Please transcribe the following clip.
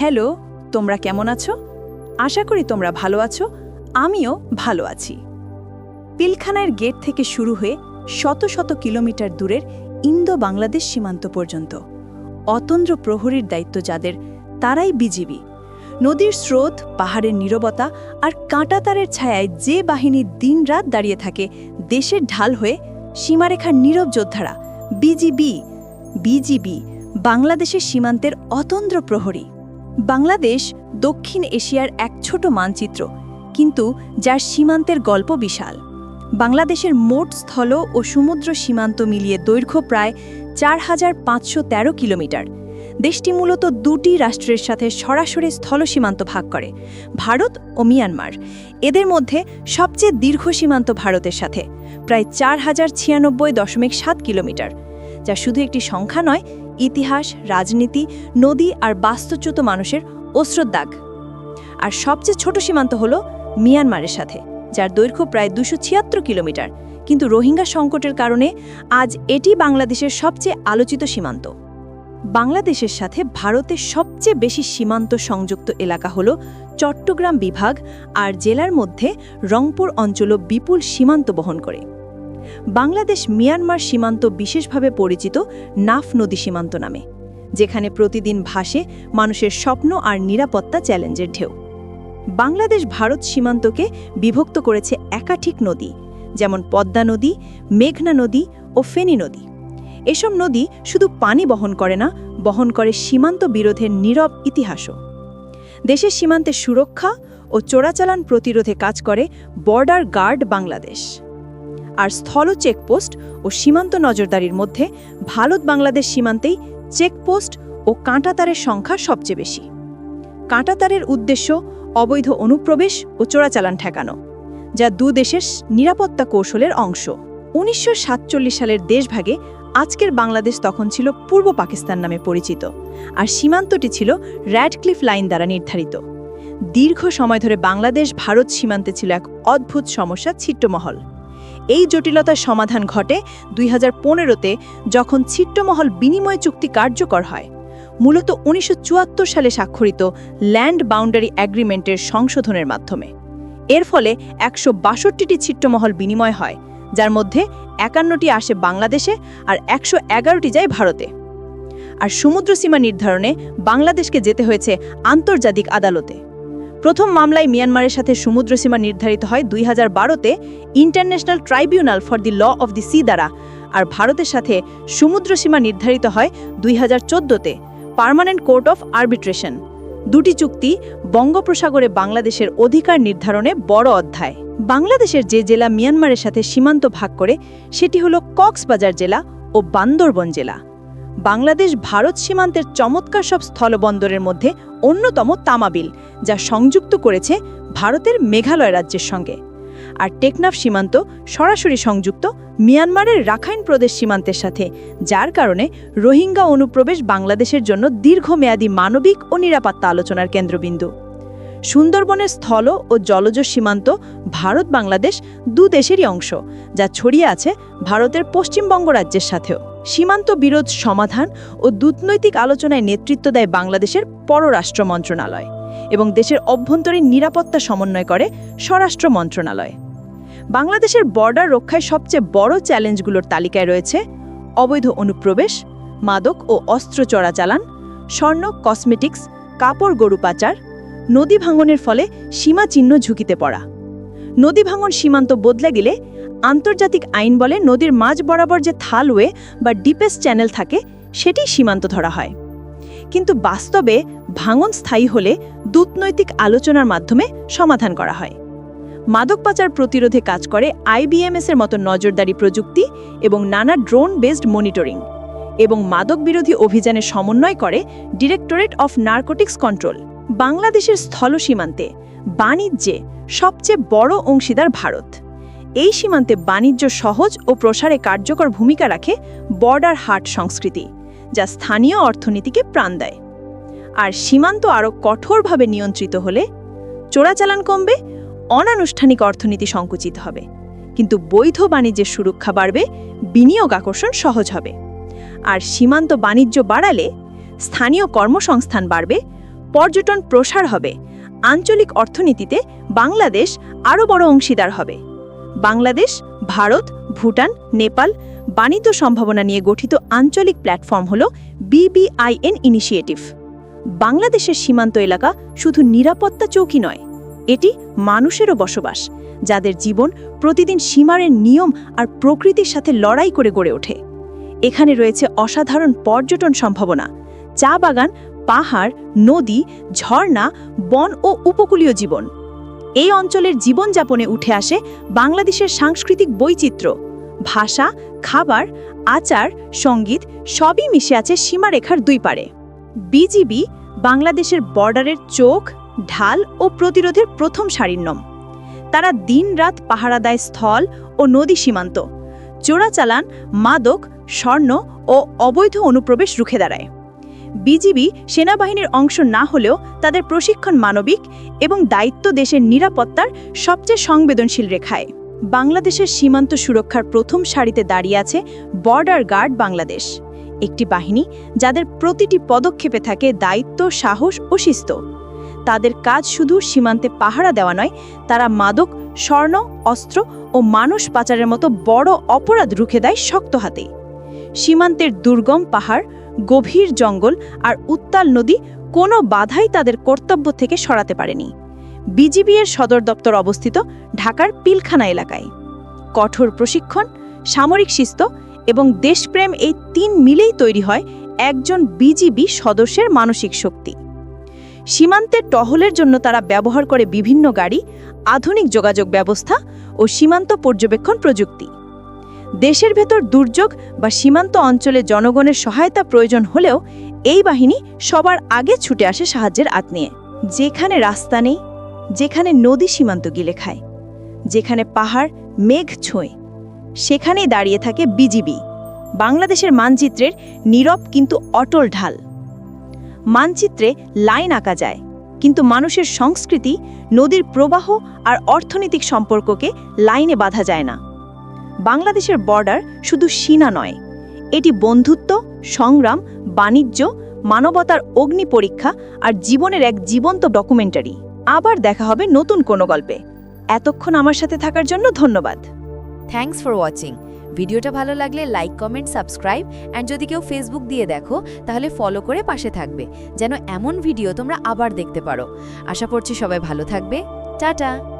Hello, তোমরা কেমন আছো? আশা করি তোমরা ভালো আছো, আমিও ভালো আছি। পিলখানার গেট থেকে শুরু হয়ে শত শত কিলোমিটার দূরের ইন্দো বাংলাদেশ সীমান্ত পর্যন্ত। অতন্দ্র প্রহরীর দায়িত্ব যাদের, তারাই বিজিবি। নদীর স্রোত, পাহাড়ের নীরবতা আর কাঁটাতারের ছায়ায় যে বাহিনী দিনরাত দাঁড়িয়ে থাকে, দেশের ঢাল হয়ে সীমারেখার নীরব যোদ্ধারা বিজিবি বিজিবি, বাংলাদেশের সীমান্তের অতন্দ্র প্রহরী। বাংলাদেশ দক্ষিণ এশিয়ার এক ছোট মানচিত্র, কিন্তু যার সীমান্তের গল্প বিশাল। বাংলাদেশের মোট স্থল ও সমুদ্র সীমান্ত মিলিয়ে দৈর্ঘ্য প্রায় চার হাজার পাঁচশো তেরো কিলোমিটার। দেশটি মূলত দুটি রাষ্ট্রের সাথে সরাসরি স্থল সীমান্ত ভাগ করে, ভারত ও মিয়ানমার। এদের মধ্যে সবচেয়ে দীর্ঘ সীমান্ত ভারতের সাথে, প্রায় চার হাজার ছিয়ানব্বই দশমিক সাত কিলোমিটার, যা শুধু একটি সংখ্যা নয় ইতিহাস, রাজনীতি, নদী আর বাস্তুচ্যুত মানুষের অস্রোদ্দাগ আর সবচেয়ে ছোট সীমান্ত হল মিয়ানমারের সাথে, যার দৈর্ঘ্য প্রায় দুশো কিলোমিটার। কিন্তু রোহিঙ্গা সংকটের কারণে আজ এটি বাংলাদেশের সবচেয়ে আলোচিত সীমান্ত। বাংলাদেশের সাথে ভারতের সবচেয়ে বেশি সীমান্ত সংযুক্ত এলাকা হল চট্টগ্রাম বিভাগ আর জেলার মধ্যে রংপুর অঞ্চলও বিপুল সীমান্ত বহন করে। বাংলাদেশ মিয়ানমার সীমান্ত বিশেষভাবে পরিচিত নাফ নদী সীমান্ত নামে, যেখানে প্রতিদিন ভাসে মানুষের স্বপ্ন আর নিরাপত্তা চ্যালেঞ্জের ঢেউ। বাংলাদেশ ভারত সীমান্তকে বিভক্ত করেছে একাঠিক নদী, যেমন পদ্মা নদী, মেঘনা নদী ও ফেনী নদী। এসব নদী শুধু পানি বহন করে না, বহন করে সীমান্ত বিরোধের নীরব ইতিহাসও। দেশের সীমান্তের সুরক্ষা ও চোরাচালান প্রতিরোধে কাজ করে বর্ডার গার্ড বাংলাদেশ। আর স্থল চেকপোস্ট ও সীমান্ত নজরদারির মধ্যে ভারত বাংলাদেশ সীমান্তেই চেকপোস্ট ও কাঁটাতারের সংখ্যা সবচেয়ে বেশি। কাঁটাতারের উদ্দেশ্য অবৈধ অনুপ্রবেশ ও চোরাচালান ঠেকানো, যা দু দেশের নিরাপত্তা কৌশলের অংশ। উনিশশো সাতচল্লিশ সালের দেশভাগে আজকের বাংলাদেশ তখন ছিল পূর্ব পাকিস্তান নামে পরিচিত আর সীমান্তটি ছিল র্যাডক্লিফ লাইন দ্বারা নির্ধারিত। দীর্ঘ সময় ধরে বাংলাদেশ ভারত সীমান্তে ছিল এক অদ্ভুত সমস্যা, ছিট্টমহল। এই জটিলতার সমাধান ঘটে দুই হাজার পনেরোতে যখন ছিট্টমহল বিনিময় চুক্তি কার্যকর হয়। মূলত উনিশশো চুয়াত্তর সালে স্বাক্ষরিত ল্যান্ড বাউন্ডারি অ্যাগ্রিমেন্টের সংশোধনের মাধ্যমে। এর ফলে একশো বাষট্টিটি ছিট্টমহল বিনিময় হয়, যার মধ্যে একান্নটি আসে বাংলাদেশে আর একশো এগারোটি যায় ভারতে। আর সমুদ্র সীমা নির্ধারণে বাংলাদেশকে যেতে হয়েছে আন্তর্জাতিক আদালতে। প্রথম মামলায় মিয়ানমারের সাথে সমুদ্র সীমা নির্ধারিত হয় দুই হাজার বারোতে International Tribunal for the Law of the Sea দ্বারা, আর ভারতের সাথে সমুদ্র সীমা নির্ধারিত হয় দুই হাজার চোদ্দোতে, পার্মানেন্ট কোর্ট অফ আরবিট্রেশন। দুটি চুক্তি বঙ্গোপসাগরে বাংলাদেশের অধিকার নির্ধারণে বড় অধ্যায়। বাংলাদেশের যে জেলা মিয়ানমারের সাথে সীমান্ত ভাগ করে, সেটি হল কক্সবাজার জেলা ও বান্দরবন জেলা। বাংলাদেশ ভারত সীমান্তের চমৎকার সব স্থলবন্দরের মধ্যে অন্যতম তামাবিল, যা সংযুক্ত করেছে ভারতের মেঘালয় রাজ্যের সঙ্গে। আর টেকনাফ সীমান্ত সরাসরি সংযুক্ত মিয়ানমারের রাখাইন প্রদেশ সীমান্তের সাথে, যার কারণে রোহিঙ্গা অনুপ্রবেশ বাংলাদেশের জন্য দীর্ঘমেয়াদী মানবিক ও নিরাপত্তা আলোচনার কেন্দ্রবিন্দু। সুন্দরবনের স্থল ও জলজ সীমান্ত ভারত বাংলাদেশ দু দেশেরই অংশ, যা ছড়িয়ে আছে ভারতের পশ্চিমবঙ্গ রাজ্যের সাথেও। সীমান্ত বিরোধ সমাধান ও দূতনৈতিক আলোচনায় নেতৃত্ব দেয় বাংলাদেশের পররাষ্ট্র মন্ত্রণালয় এবং দেশের অভ্যন্তরীণ নিরাপত্তা সমন্বয় করে স্বরাষ্ট্র মন্ত্রণালয়। বাংলাদেশের বর্ডার রক্ষায় সবচেয়ে বড় চ্যালেঞ্জগুলোর তালিকায় রয়েছে অবৈধ অনুপ্রবেশ, মাদক ও অস্ত্র চোরাচালান স্বর্ণ, কসমেটিক্স, কাপড় গরু পাচার, নদী ভাঙনের ফলে সীমা চিহ্ন ঝুঁকিতে পড়া। নদী ভাঙন সীমান্ত বদলে গেলে আন্তর্জাতিক আইন বলে নদীর মাঝ বরাবর যে থালওয়ে বা ডিপেস্ট চ্যানেল থাকে, সেটি সীমান্ত ধরা হয়। কিন্তু বাস্তবে ভাঙন স্থায়ী হলে দূতনৈতিক আলোচনার মাধ্যমে সমাধান করা হয়। মাদক পাচার প্রতিরোধে কাজ করে আইবিএমএস এর মতো নজরদারি প্রযুক্তি এবং নানা ড্রোন বেসড মনিটরিং এবং মাদক বিরোধী অভিযানে সমন্বয় করে ডিরেক্টরেট অফ নার্কোটিক্স কন্ট্রোল, বাংলাদেশের স্থল সীমান্তে বাণিজ্যে সবচেয়ে বড় অংশীদার ভারত। এই সীমান্তে বাণিজ্য সহজ ও প্রসারে কার্যকর ভূমিকা রাখে বর্ডার হাট সংস্কৃতি, যা স্থানীয় অর্থনীতিকে প্রাণ দেয়। আর সীমান্ত আরও কঠোরভাবে নিয়ন্ত্রিত হলে চোরাচালান কমবে, অনানুষ্ঠানিক অর্থনীতি সংকুচিত হবে। কিন্তু বৈধ বাণিজ্যের সুরক্ষা বাড়বে, বিনিয়োগ আকর্ষণ সহজ হবে। আর সীমান্ত বাণিজ্য বাড়ালে স্থানীয় কর্মসংস্থান বাড়বে, পর্যটন প্রসার হবে, আঞ্চলিক অর্থনীতিতে বাংলাদেশ আরও বড় অংশীদার হবে। বাংলাদেশ, ভারত, ভুটান, নেপাল বাণিজ্য সম্ভাবনা নিয়ে গঠিত আঞ্চলিক প্ল্যাটফর্ম হল বিবিআইএন ইনিশিয়েটিভ। বাংলাদেশের সীমান্ত এলাকা শুধু নিরাপত্তা চৌকি নয়, এটি মানুষেরও বসবাস, যাদের জীবন প্রতিদিন সীমারের নিয়ম আর প্রকৃতির সাথে লড়াই করে গড়ে ওঠে। এখানে রয়েছে অসাধারণ পর্যটন সম্ভাবনা, চা বাগান, পাহাড়, নদী, ঝর্ণা, বন ও উপকূলীয় জীবন। এই অঞ্চলের জীবনযাপনে উঠে আসে বাংলাদেশের সাংস্কৃতিক বৈচিত্র্য। ভাষা, খাবার, আচার, সংগীত সবই মিশে আছে সীমারেখার দুই পারে বিজিবি বাংলাদেশের বর্ডারের চোখ, ঢাল ও প্রতিরোধের প্রথম সারির নম। তারা দিনরাত পাহারা দেয় স্থল ও নদী সীমান্ত। চোরাচালান, মাদক, স্বর্ণ ও অবৈধ অনুপ্রবেশ রুখে দাঁড়ায়। বিজিবি সেনাবাহিনীর অংশ না হলেও তাদের প্রশিক্ষণ মানবিক এবং দায়িত্ব দেশের নিরাপত্তার সবচেয়ে সংবেদনশীল রেখায়। বাংলাদেশের সীমান্ত সুরক্ষার প্রথম সারিতে দাঁড়িয়ে আছে বর্ডার গার্ড বাংলাদেশ। একটি বাহিনী যাদের প্রতিটি পদক্ষেপে থাকে দায়িত্ব, সাহস ও শিস্ত। তাদের কাজ শুধু সীমান্তে পাহারা দেওয়া নয়, তারা মাদক, স্বর্ণ, অস্ত্র ও মানুষ পাচারের মতো বড় অপরাধ রুখে দেয় শক্ত হাতে। সীমান্তের দুর্গম পাহাড় গভীর জঙ্গল আর উত্তাল নদী কোনো বাধাই তাদের কর্তব্য থেকে সরাতে পারেনি। বিজিবি এর সদর দপ্তর অবস্থিত ঢাকার পিলখানা এলাকায়। কঠোর প্রশিক্ষণ, সামরিক শিস্ত এবং দেশপ্রেম এই তিন মিলেই তৈরি হয় একজন বিজিবি সদস্যের মানসিক শক্তি। সীমান্তের টহলের জন্য তারা ব্যবহার করে বিভিন্ন গাড়ি, আধুনিক যোগাযোগ ব্যবস্থা ও সীমান্ত পর্যবেক্ষণ প্রযুক্তি। দেশের ভেতর দুর্যোগ বা সীমান্ত অঞ্চলে জনগণের সহায়তা প্রয়োজন হলেও এই বাহিনী সবার আগে ছুটে আসে সাহায্যের আত নিয়ে। যেখানে রাস্তা নেই, যেখানে নদী সীমান্ত গিলে খায়, যেখানে পাহাড়, মেঘ ছোঁয়, সেখানেই দাঁড়িয়ে থাকে বিজিবি, বাংলাদেশের মানচিত্রের নীরব কিন্তু অটল ঢাল। মানচিত্রে লাইন আঁকা যায়, কিন্তু মানুষের সংস্কৃতি, নদীর প্রবাহ আর অর্থনৈতিক সম্পর্ককে লাইনে বাঁধা যায় না। বাংলাদেশের বর্ডার শুধু সীনা নয়, এটি বন্ধুত্ব, সংগ্রাম, বাণিজ্য, মানবতার অগ্নি পরীক্ষা আর জীবনের এক জীবন্ত ডকুমেন্টারি। আবার দেখা হবে নতুন কোনো গল্পে। এতক্ষণ আমার সাথে থাকার জন্য ধন্যবাদ। থ্যাঙ্কস ফর ওয়াচিং ভিডিওটা ভালো লাগলে লাইক কমেন্ট সাবস্ক্রাইব অ্যান্ড যদি কেউ ফেসবুক দিয়ে দেখো, তাহলে ফলো করে পাশে থাকবে, যেন এমন ভিডিও তোমরা আবার দেখতে পারো। আশা করছি সবাই ভালো থাকবে। টাটা!